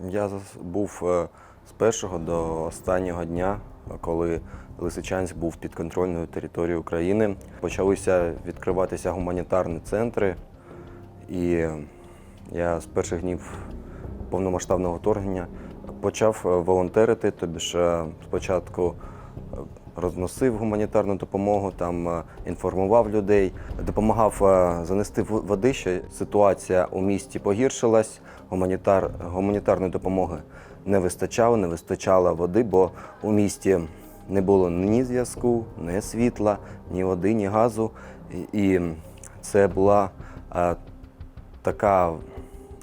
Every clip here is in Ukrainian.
Я був е, з першого до останнього дня, коли Лисичанськ був підконтрольною територією України. Почалися відкриватися гуманітарні центри, і я з перших днів повномасштабного вторгнення почав е, волонтерити, тобі ж е, спочатку розносив гуманітарну допомогу, там е, інформував людей, допомагав е, занести води, що ситуація у місті погіршилась, гуманітар, гуманітарної допомоги не вистачало, не вистачало води, бо у місті не було ні зв'язку, ні світла, ні води, ні газу. І, і це була е, така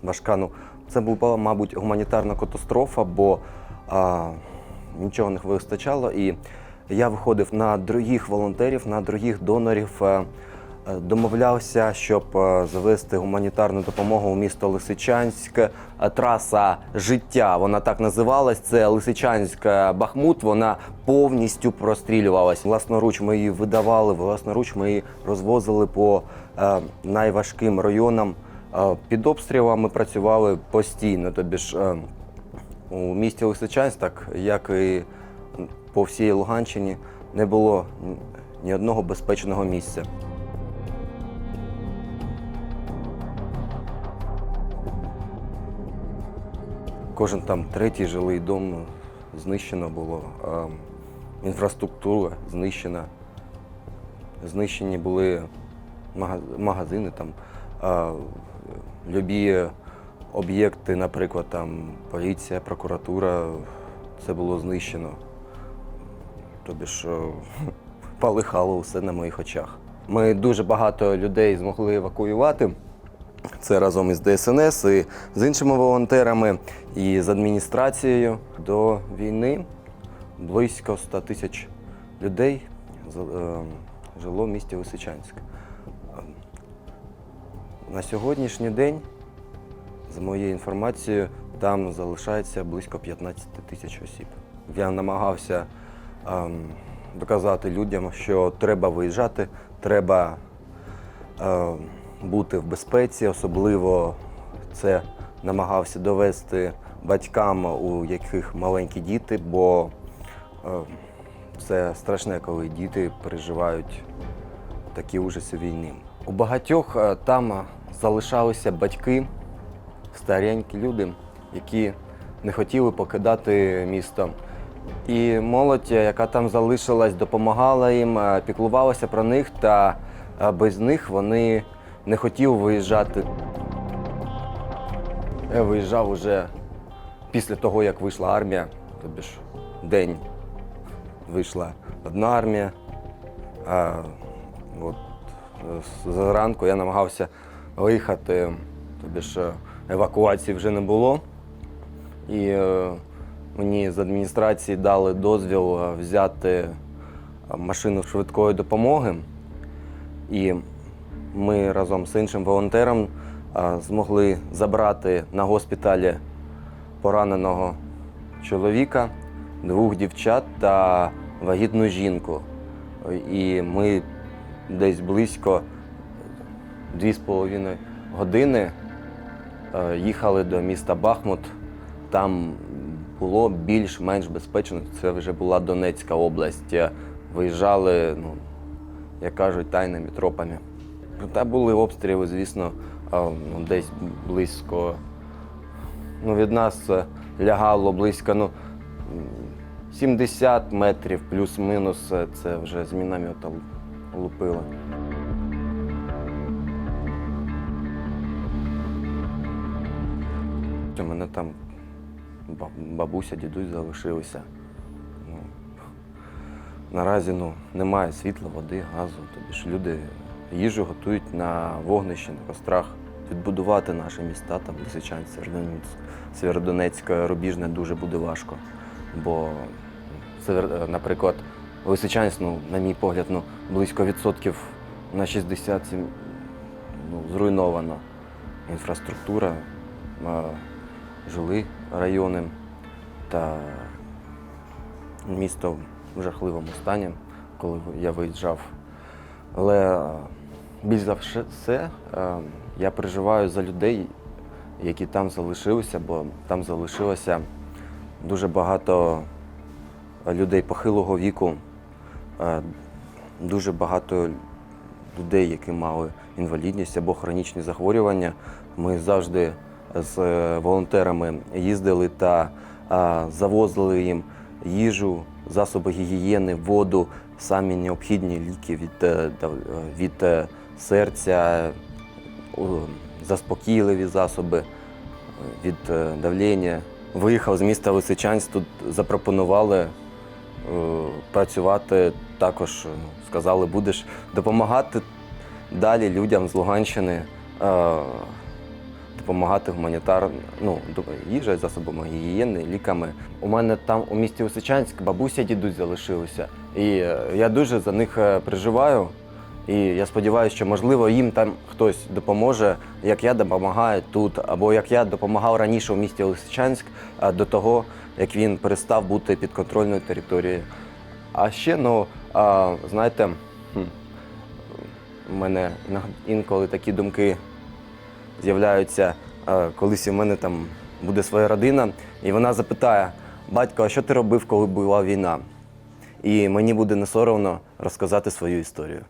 важка. Ну, це була, мабуть, гуманітарна катастрофа, бо а, нічого не вистачало. І я виходив на других волонтерів, на других донорів, е, е, домовлявся, щоб е, завести гуманітарну допомогу у місто Лисичанськ. Траса життя, вона так називалась. Це Лисичанськ е, Бахмут. Вона повністю прострілювалась. Власноруч ми її видавали, власноруч ми її розвозили по найважким районам. Під обстрілами працювали постійно. Тобі ж у місті Лисичанськ, так як і по всій Луганщині, не було ні одного безпечного місця. Кожен там третій жилий дом знищено було, е, інфраструктура знищена. Знищені були магазини, там, е, любі об'єкти, наприклад, там, поліція, прокуратура, це було знищено. Тобі ж полихало усе на моїх очах. Ми дуже багато людей змогли евакуювати. Це разом із ДСНС, і з іншими волонтерами, і з адміністрацією. До війни близько 100 тисяч людей е, жило в місті Лисичанськ. На сьогоднішній день, за моєю інформацією, там залишається близько 15 тисяч осіб. Я намагався доказати людям, що треба виїжджати, треба е, бути в безпеці, особливо це намагався довести батькам, у яких маленькі діти, бо е, це страшне, коли діти переживають такі ужаси війни. У багатьох е, там залишалися батьки, старенькі люди, які не хотіли покидати місто. І молодь, е, яка там залишилась, допомагала їм, е, піклувалася про них, та е, без них вони не хотіли виїжджати. Я виїжджав уже після того, як вийшла армія, тобі ж день вийшла одна армія. А от зранку я намагався виїхати, тобі ж евакуації вже не було. І мені з адміністрації дали дозвіл е, взяти е, машину швидкої допомоги. І ми разом з іншим волонтером е, змогли забрати на госпіталі пораненого чоловіка, двох дівчат та вагітну жінку. І ми десь близько 2,5 години їхали до міста Бахмут. Там було більш-менш безпечно. Це вже була Донецька область. Е, Виїжджали, ну, як кажуть, тайними тропами. Та були обстріли, звісно, ну, десь близько. Ну, від нас е, лягало близько ну, 70 метрів плюс-мінус. е, Це вже з міномета лупило. Мене там бабуся, дідусь залишилися. Ну, наразі ну, немає світла, води, газу. Тобі ж люди їжу готують на вогнищі, на кострах. Відбудувати наші міста, там Лисичанськ, Сєвєродонецьк, Рубіжне дуже буде важко. Бо, наприклад, Лисичанськ, ну, на мій погляд, ну, близько відсотків на 67 ну, зруйновано. Інфраструктура, жили райони та місто в жахливому стані, коли я виїжджав. Але е, більш за все е, я переживаю за людей, які там залишилися, бо там залишилося дуже багато людей похилого віку, е, дуже багато людей, які мали інвалідність або хронічні захворювання. Ми завжди з е, волонтерами їздили та завозили їм їжу, засоби гігієни, воду, самі необхідні ліки від, е, від е, серця, заспокійливі засоби від давлення. Виїхав з міста Лисичанськ, тут запропонували працювати також. Сказали, будеш допомагати далі людям з Луганщини, допомагати гуманітар, ну, їжею, засобами гігієни, ліками. У мене там у місті Лисичанськ бабуся дідусь залишилися. І е, я дуже за них е, переживаю. І я сподіваюся, що можливо їм там хтось допоможе, як я допомагаю тут, або як я допомагав раніше у місті Лисичанськ е, до того, як він перестав бути підконтрольною територією. А ще, ну, знаєте, у мене інколи такі думки з'являються, е, колись у мене там буде своя родина, і вона запитає: батько, а що ти робив, коли була війна? І мені буде не соромно розказати свою історію.